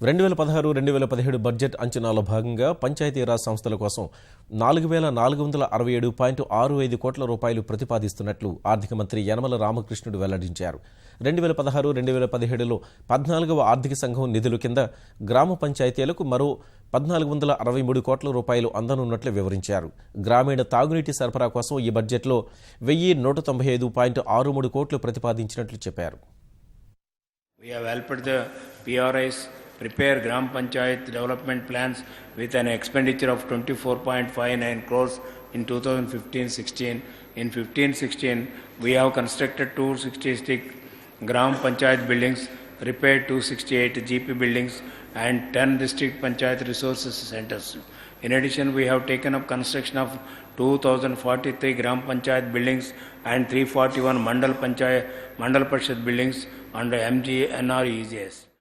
రెండు వేల పదహారు రెండు వేల పదిహేడు బడ్జెట్ అంచనాలో భాగంగా పంచాయతీరాజ్ సంస్థల కోసం నాలుగు వేల నాలుగు వందల అరవై ఏడు పాయింట్ ఆరు ఐదు కోట్ల రూపాయలు ప్రతిపాదిస్తున్నట్లు ఆర్థిక మంత్రి యనమల రామకృష్ణుడు వెల్లడించారు. రెండు వేల పదహారు రెండు వేల పదిహేడులో పద్నాలుగవ ఆర్థిక సంఘం నిధుల కింద గ్రామ పంచాయతీలకు మరో పద్నాలుగు వందల అరవై మూడు కోట్ల రూపాయలు అందనున్నట్లు వివరించారు. గ్రామీణ తాగునీటి సరఫరా కోసం ఈ బడ్జెట్లో వెయ్యి నూట తొంభై ఐదు పాయింట్ ఆరు మూడు కోట్లు ప్రతిపాదించినట్లు చెప్పారు. We have helped the PRIs prepare Gram Panchayat development plans with an expenditure of 24.59 crores in 2015-16. In 15-16, we have constructed 266 Gram Panchayat buildings, repaired 268 GP buildings and 10 district Panchayat resources centers. In addition, we have taken up construction of 2043 Gram Panchayat buildings and 341 Mandal Panchayat Mandal Parishad buildings under MG NREGS.